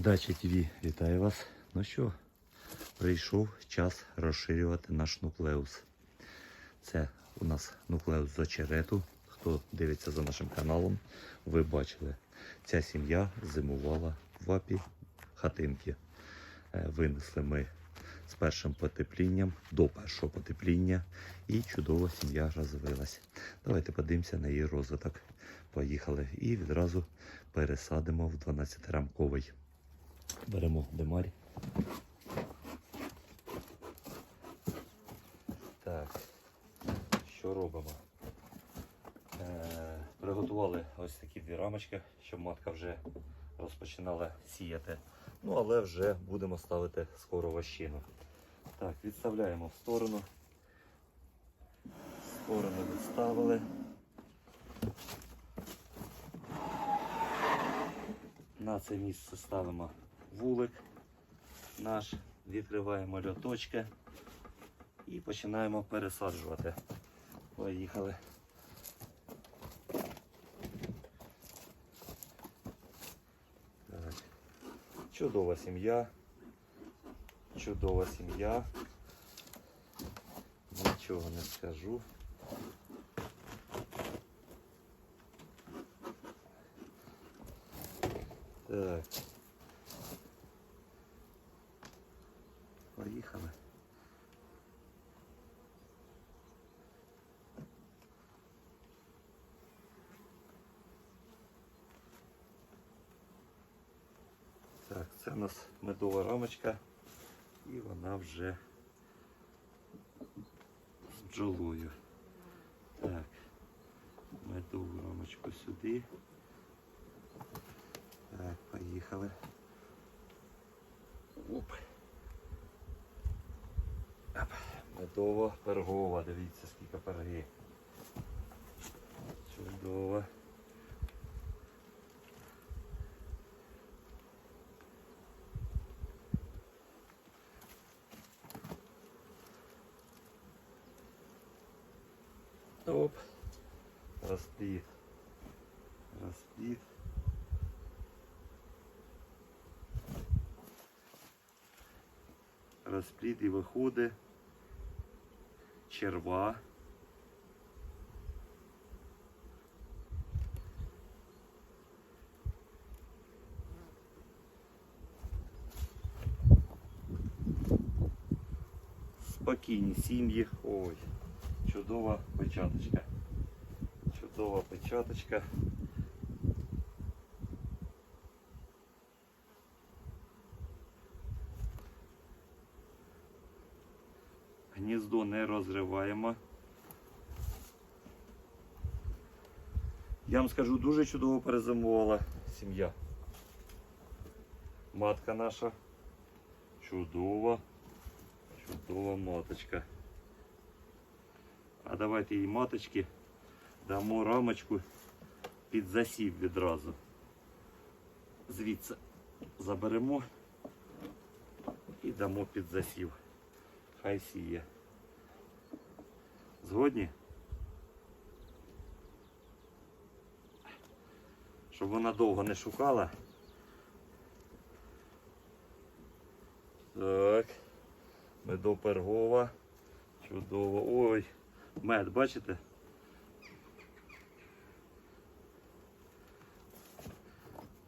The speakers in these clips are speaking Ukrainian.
Дача ТВ вітаю вас. Ну що, прийшов час розширювати наш нуклеус. Це у нас нуклеус з очерету. Хто дивиться за нашим каналом, ви бачили, ця сім'я зимувала в апі хатинки. Е, Винесли ми з першим потеплінням до першого потепління і чудова сім'я розвилась. Давайте подивимося на її розвиток. Поїхали і відразу пересадимо в 12-рамковий. Беремо демарь. Так, що робимо? Е, приготували ось такі дві рамочки, щоб матка вже розпочинала сіяти. Ну, але вже будемо ставити скоро вощину. Так, відставляємо в сторону. В сторону відставили. На це місце ставимо вулик наш, відкриваємо льоточки і починаємо пересаджувати. Поїхали. Так. Чудова сім'я. Чудова сім'я. Нічого не скажу. Так. Поїхали. Так, це у нас медова рамочка і вона вже з бджолою. Так, медову рамочку сюди. Так, поїхали. Оп. Медова пергова. Дивіться, скільки перги. Чудово. Оп. Розпліт. Розпліт. Розпліт і виходить черва. Спокійні сім'ї. Ой, чудова печаточка. Чудова печаточка. Гніздо не розриваємо. Я вам скажу, дуже чудово перезимувала сім'я. Матка наша. Чудова. Чудова маточка. А давайте їй маточки дамо рамочку під засів відразу. Звідси заберемо і дамо під засів. Хай сіє. Згодні? Щоб вона довго не шукала. Так. Медопергова. Чудово. Ой, мед, бачите?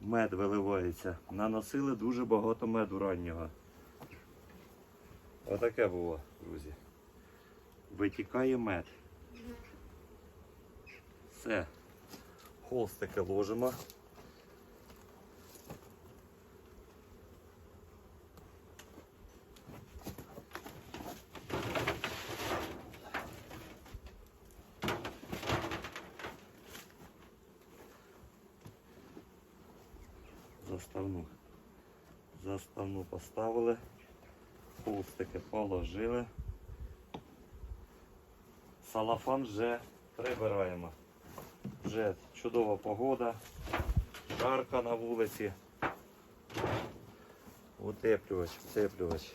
Мед виливається. Наносили дуже багато меду раннього. Отаке було, друзі. Витікає мед. Все. Холстики ложимо. Заставну. Заставну поставили. Холстики положили. Салафан вже прибираємо. Вже чудова погода, жарко на вулиці. Утеплювач, втеплювач.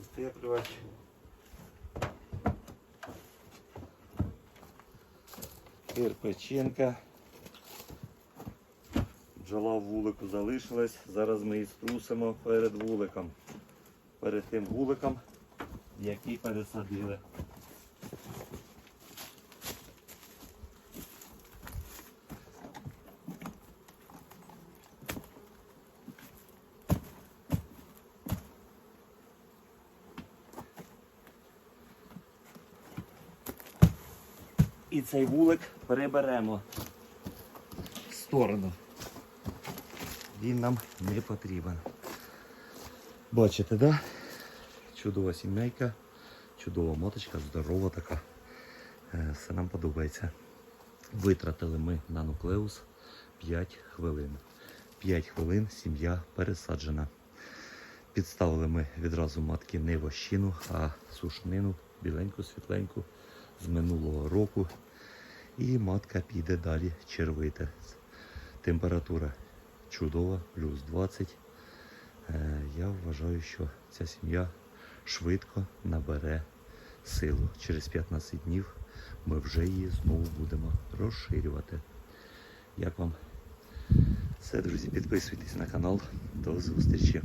Утеплювач. кирпичинка. Бджола в вулику залишилась. Зараз ми її струсимо перед вуликом. Перед тим вуликом, який пересадили. І цей вулик переберемо в сторону. Він нам не потрібен. Бачите, да? Чудова сімейка, чудова моточка, здорова така. Е, Все нам подобається. Витратили ми на нуклеус 5 хвилин. 5 хвилин сім'я пересаджена. Підставили ми відразу матки не вощину, а сушнину, біленьку, світленьку з минулого року. І матка піде далі червити. Температура чудова, плюс 20. Е, Я вважаю, що ця сім'я швидко набере силу. Через 15 днів ми вже її знову будемо розширювати. Як вам? Все, друзі, підписуйтесь на канал. До зустрічі.